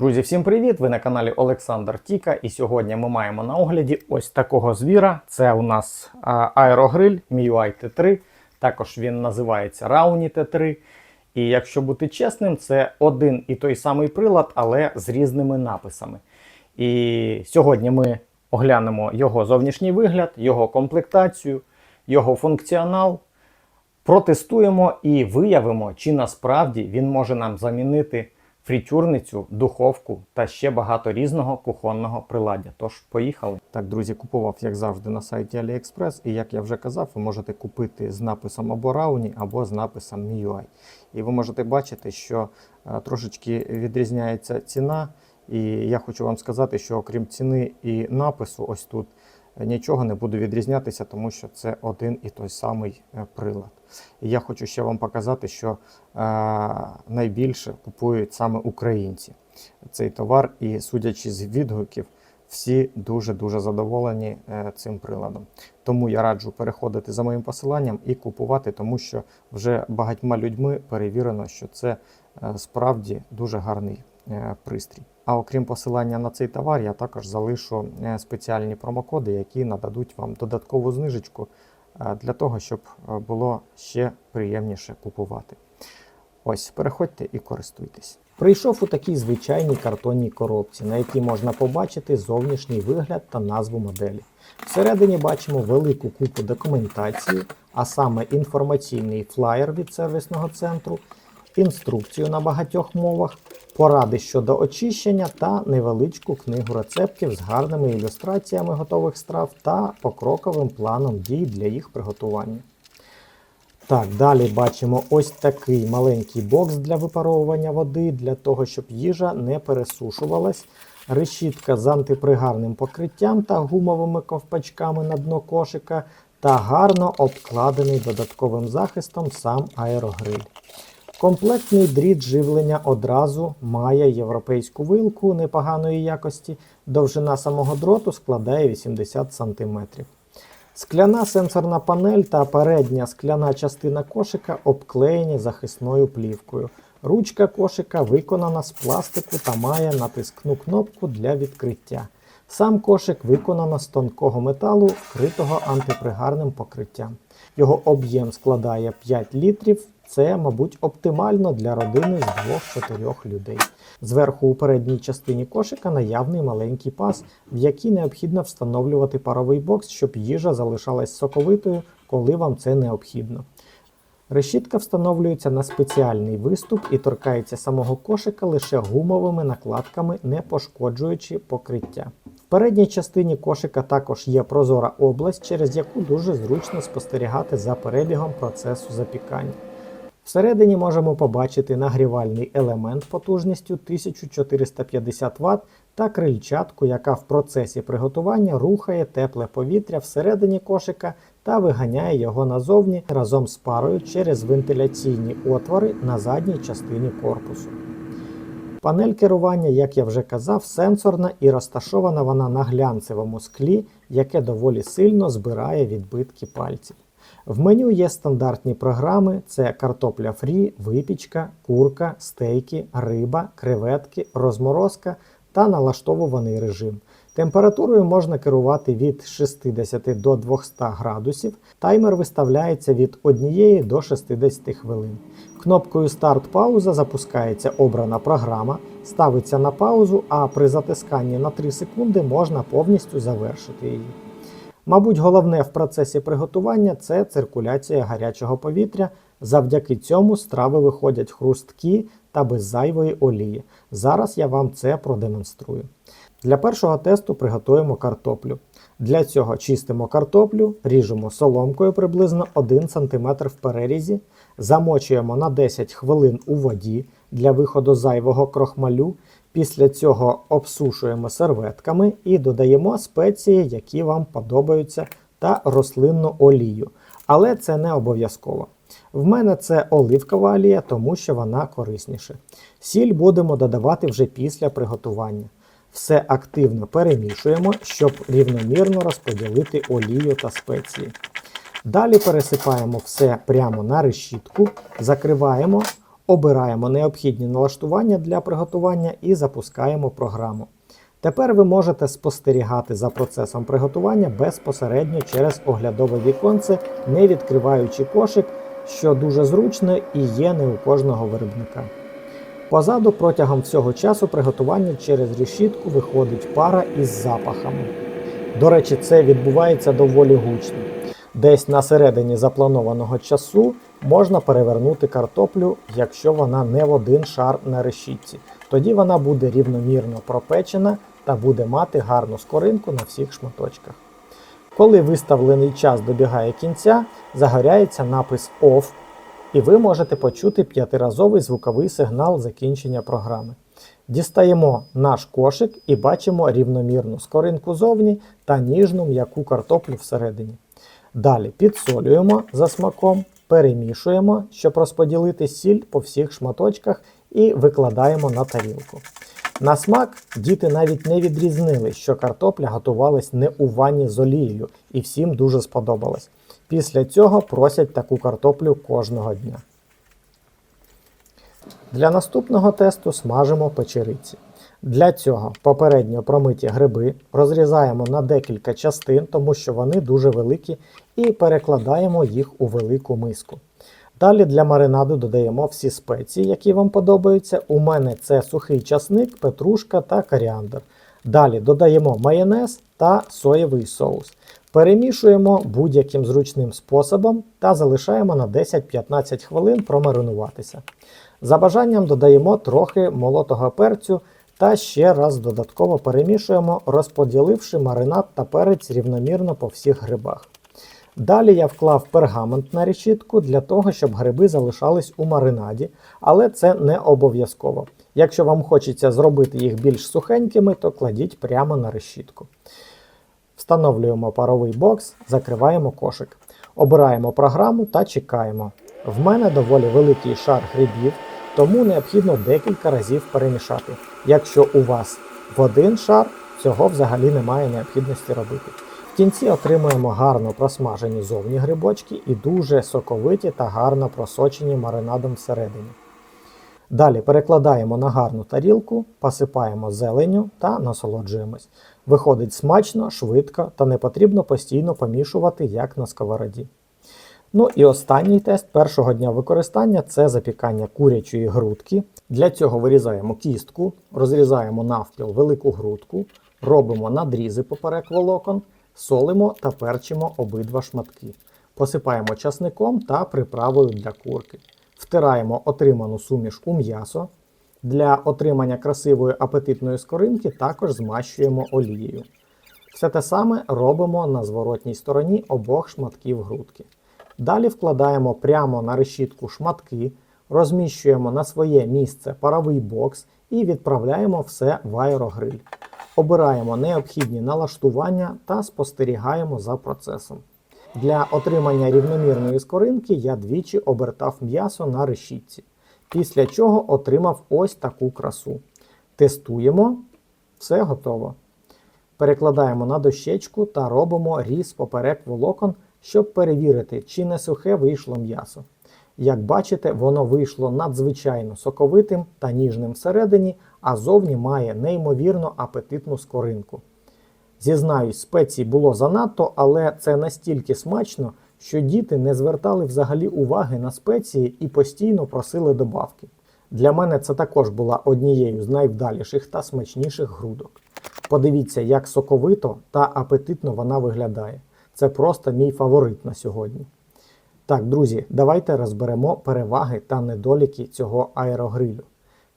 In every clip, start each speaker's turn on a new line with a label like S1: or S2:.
S1: Друзі, всім привіт! Ви на каналі Олександр Тіка. І сьогодні ми маємо на огляді ось такого звіра. Це у нас аерогриль MIUI T3. Також він називається Rauni T3. І якщо бути чесним, це один і той самий прилад, але з різними написами. І сьогодні ми оглянемо його зовнішній вигляд, його комплектацію, його функціонал. Протестуємо і виявимо, чи насправді він може нам замінити фрітюрницю, духовку та ще багато різного кухонного приладдя. Тож, поїхали. Так, друзі, купував, як завжди, на сайті AliExpress. І як я вже казав, ви можете купити з написом або Rauni, або з написом MIUI. І ви можете бачити, що е, трошечки відрізняється ціна. І я хочу вам сказати, що окрім ціни і напису, ось тут нічого не буде відрізнятися, тому що це один і той самий е, прилад. І я хочу ще вам показати, що е, найбільше купують саме українці цей товар, і судячи з відгуків, всі дуже-дуже задоволені е, цим приладом. Тому я раджу переходити за моїм посиланням і купувати, тому що вже багатьма людьми перевірено, що це справді дуже гарний пристрій. А окрім посилання на цей товар, я також залишу е, спеціальні промокоди, які нададуть вам додаткову знижечку е, для того, щоб е, було ще приємніше купувати. Ось, переходьте і користуйтесь. Прийшов у такій звичайній картонній коробці, на якій можна побачити зовнішній вигляд та назву моделі. Всередині бачимо велику купу документації, а саме інформаційний флаєр від сервісного центру, інструкцію на багатьох мовах, поради щодо очищення та невеличку книгу рецептів з гарними ілюстраціями готових страв та покроковим планом дій для їх приготування. Так, далі бачимо ось такий маленький бокс для випаровування води, для того, щоб їжа не пересушувалась. Решітка з антипригарним покриттям та гумовими ковпачками на дно кошика, та гарно обкладений додатковим захистом сам аерогриль. Комплектний дріт живлення одразу має європейську вилку непоганої якості. Довжина самого дроту складає 80 см. Скляна сенсорна панель та передня скляна частина кошика обклеєні захисною плівкою. Ручка кошика виконана з пластику та має натискну кнопку для відкриття. Сам кошик виконано з тонкого металу, вкритого антипригарним покриттям. Його об'єм складає 5 літрів. Це, мабуть, оптимально для родини з 2-4 людей. Зверху у передній частині кошика наявний маленький паз, в який необхідно встановлювати паровий бокс, щоб їжа залишалась соковитою, коли вам це необхідно. Решітка встановлюється на спеціальний виступ і торкається самого кошика лише гумовими накладками, не пошкоджуючи покриття. В передній частині кошика також є прозора область, через яку дуже зручно спостерігати за перебігом процесу запікання. Всередині можемо побачити нагрівальний елемент потужністю 1450 Вт та крильчатку, яка в процесі приготування рухає тепле повітря всередині кошика та виганяє його назовні разом з парою через вентиляційні отвори на задній частині корпусу. Панель керування, як я вже казав, сенсорна і розташована вона на глянцевому склі, яке доволі сильно збирає відбитки пальців. В меню є стандартні програми: це картопля фрі, випічка, курка, стейки, риба, креветки, розморозка та налаштовуваний режим. Температурою можна керувати від 60 до 200 градусів. Таймер виставляється від 1 до 60 хвилин. Кнопкою старт-пауза запускається обрана програма, ставиться на паузу, а при затисканні на 3 секунди можна повністю завершити її. Мабуть, головне в процесі приготування це циркуляція гарячого повітря. Завдяки цьому страви виходять хрусткі та без зайвої олії. Зараз я вам це продемонструю. Для першого тесту приготуємо картоплю. Для цього чистимо картоплю, ріжемо соломкою приблизно 1 см в перерізі, замочуємо на 10 хвилин у воді для виходу зайвого крохмалю. Після цього обсушуємо серветками і додаємо спеції, які вам подобаються, та рослинну олію. Але це не обов'язково. В мене це оливкова олія, тому що вона корисніше. Сіль будемо додавати вже після приготування. Все активно перемішуємо, щоб рівномірно розподілити олію та спеції. Далі пересипаємо все прямо на решітку, закриваємо Обираємо необхідні налаштування для приготування і запускаємо програму. Тепер ви можете спостерігати за процесом приготування безпосередньо через оглядове віконце, не відкриваючи кошик, що дуже зручно і є не у кожного виробника. Позаду протягом всього часу приготування через решітку виходить пара із запахами. До речі, це відбувається доволі гучно. Десь на середині запланованого часу можна перевернути картоплю, якщо вона не в один шар на решітці. Тоді вона буде рівномірно пропечена та буде мати гарну скоринку на всіх шматочках. Коли виставлений час добігає кінця, загоряється напис OFF, і ви можете почути п'ятиразовий звуковий сигнал закінчення програми. Дістаємо наш кошик і бачимо рівномірну скоринку зовні та ніжну м'яку картоплю всередині. Далі підсолюємо за смаком, перемішуємо, щоб розподілити сіль по всіх шматочках і викладаємо на тарілку. На смак діти навіть не відрізнили, що картопля готувалась не у ванні з олією, і всім дуже сподобалось. Після цього просять таку картоплю кожного дня. Для наступного тесту смажимо печериці. Для цього попередньо промиті гриби розрізаємо на декілька частин, тому що вони дуже великі, і перекладаємо їх у велику миску. Далі для маринаду додаємо всі спеції, які вам подобаються. У мене це сухий часник, петрушка та коріандр. Далі додаємо майонез та соєвий соус. Перемішуємо будь-яким зручним способом та залишаємо на 10-15 хвилин промаринуватися. За бажанням додаємо трохи молотого перцю та ще раз додатково перемішуємо, розподіливши маринад та перець рівномірно по всіх грибах. Далі я вклав пергамент на решітку для того, щоб гриби залишались у маринаді, але це не обов'язково. Якщо вам хочеться зробити їх більш сухенькими, то кладіть прямо на решітку. Встановлюємо паровий бокс, закриваємо кошик. Обираємо програму та чекаємо. В мене доволі великий шар грибів, тому необхідно декілька разів перемішати. Якщо у вас в один шар, цього взагалі немає необхідності робити. В кінці отримуємо гарно просмажені зовні грибочки і дуже соковиті та гарно просочені маринадом всередині. Далі перекладаємо на гарну тарілку, посипаємо зеленю та насолоджуємось. Виходить смачно, швидко та не потрібно постійно помішувати, як на сковороді. Ну і останній тест першого дня використання це запікання курячої грудки. Для цього вирізаємо кістку, розрізаємо навпіл велику грудку, робимо надрізи поперек волокон, солимо та перчимо обидва шматки. Посипаємо часником та приправою для курки. Втираємо отриману суміш у м'ясо. Для отримання красивої апетитної скоринки також змащуємо олією. Все те саме робимо на зворотній стороні обох шматків грудки. Далі вкладаємо прямо на решітку шматки, розміщуємо на своє місце паровий бокс і відправляємо все в аерогриль. Обираємо необхідні налаштування та спостерігаємо за процесом. Для отримання рівномірної скоринки я двічі обертав м'ясо на решітці, після чого отримав ось таку красу. Тестуємо, все готово. Перекладаємо на дощечку та робимо різ поперек волокон, щоб перевірити, чи не сухе вийшло м'ясо. Як бачите, воно вийшло надзвичайно соковитим та ніжним всередині, а зовні має неймовірно апетитну скоринку. Зізнаюсь, спецій було занадто, але це настільки смачно, що діти не звертали взагалі уваги на спеції і постійно просили добавки. Для мене це також була однією з найвдаліших та смачніших грудок. Подивіться, як соковито та апетитно вона виглядає. Це просто мій фаворит на сьогодні. Так, друзі, давайте розберемо переваги та недоліки цього аерогрилю.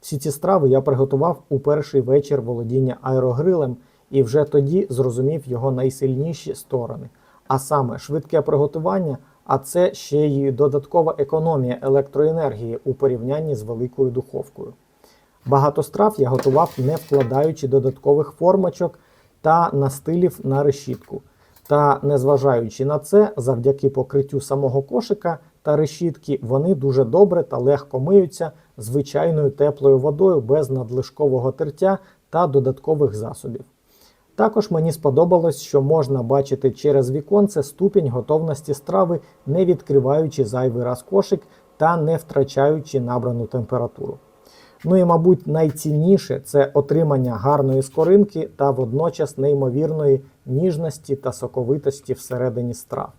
S1: Всі ці страви я приготував у перший вечір володіння аерогрилем і вже тоді зрозумів його найсильніші сторони. А саме швидке приготування, а це ще й додаткова економія електроенергії у порівнянні з великою духовкою. Багато страв я готував, не вкладаючи додаткових формочок та настилів на решітку. Та незважаючи на це, завдяки покриттю самого кошика та решітки, вони дуже добре та легко миються звичайною теплою водою без надлишкового тертя та додаткових засобів. Також мені сподобалось, що можна бачити через віконце ступінь готовності страви, не відкриваючи зайвий раз кошик та не втрачаючи набрану температуру. Ну і, мабуть, найцінніше це отримання гарної скоринки та водночас неймовірної ніжності та соковитості всередині страв.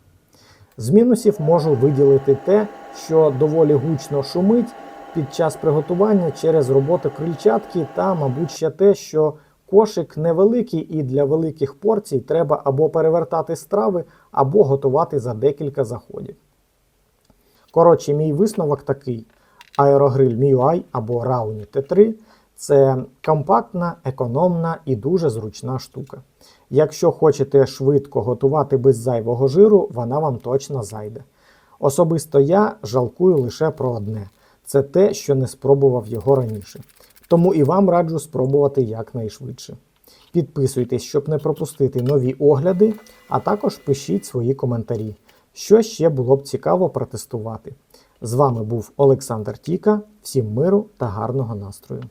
S1: З мінусів можу виділити те, що доволі гучно шумить під час приготування через роботу крильчатки, та, мабуть, ще те, що кошик невеликий і для великих порцій треба або перевертати страви, або готувати за декілька заходів. Коротше, мій висновок такий: аерогриль MIUI або Rauni T3 це компактна, економна і дуже зручна штука. Якщо хочете швидко готувати без зайвого жиру, вона вам точно зайде. Особисто я жалкую лише про одне: це те, що не спробував його раніше. Тому і вам раджу спробувати якнайшвидше. Підписуйтесь, щоб не пропустити нові огляди, а також пишіть свої коментарі, що ще було б цікаво протестувати. З вами був Олександр Тіка. Всім миру та гарного настрою!